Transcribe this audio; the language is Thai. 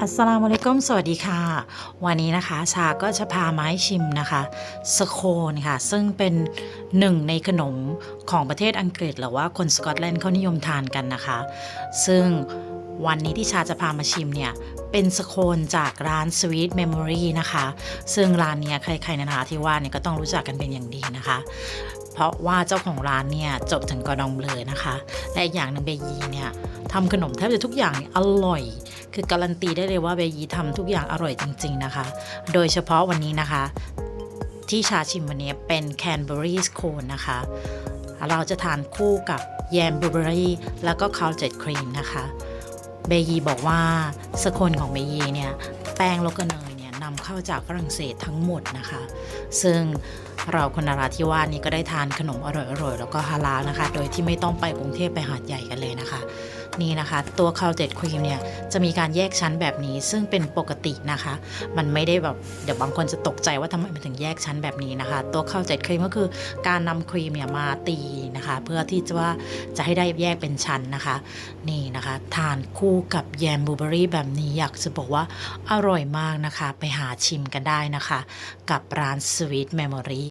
อัสสลามุอะลัยกุมสวัสดีค่ะ วันนี้นะคะ ชาก็จะพามาให้ชิมนะคะสโคนค่ะ ซึ่งเป็นหนึ่งในขนมของประเทศอังกฤษ หรือว่าคนสกอตแลนด์เขานิยมทานกันนะคะ ซึ่งวันนี้ที่ชาจะพามาชิมเนี่ย เป็นสโคนจากร้าน Sweet Memory นะคะ ซึ่งร้านเนี้ยใครๆในนาที่ว่าเนี่ยก็ต้องรู้จักกันเป็นอย่างดีนะคะเพราะว่าเจ้าของร้านเนี่ยจบถึงกอดองเลยนะคะ และอีกอย่างหนึ่งเบยีเนี่ยทำขนมแทบจะทุกอย่างอร่อย คือการันตีได้เลยว่าเบยีทำทุกอย่างอร่อยจริง ๆนะคะ โดยเฉพาะวันนี้นะคะ ที่ชาชิมวันนี้เป็นแคนเบอรี่สโคนนะคะ เราจะทานคู่กับแยมบลูเบอรี่แล้วก็คาวเจ็ดครีมนะคะเบยีบอกว่าสโคนของเบยีเนี่ยแป้งแล้วก็เนยเนี่ยนำเข้าจากฝรั่งเศสทั้งหมดนะคะ ซึ่งเราคนนราธิวาสนี่ก็ได้ทานขนมอร่อยๆแล้วก็ฮาลาลนะคะ โดยที่ไม่ต้องไปกรุงเทพไปหาดใหญ่กันเลยนะคะ นี่นะคะ ตัวคาวเจ็ดครีมเนี่ยจะมีการแยกชั้นแบบนี้ ซึ่งเป็นปกตินะคะ มันไม่ได้แบบเดี๋ยวบางคนจะตกใจว่าทำไมมันถึงแยกชั้นแบบนี้นะคะ ตัวข้าวเจ็ดครีมก็คือการนำครีมเนี่ยมาตีนะคะ เพื่อที่จะว่าจะให้ได้แยกเป็นชั้นนะคะ นี่นะคะ ทานคู่กับแยมบลูเบอรี่แบบนี้อยากจะบอกว่าอร่อยมากนะคะ ไปหาชิมกันได้นะคะ กับร้าน Sweet Memory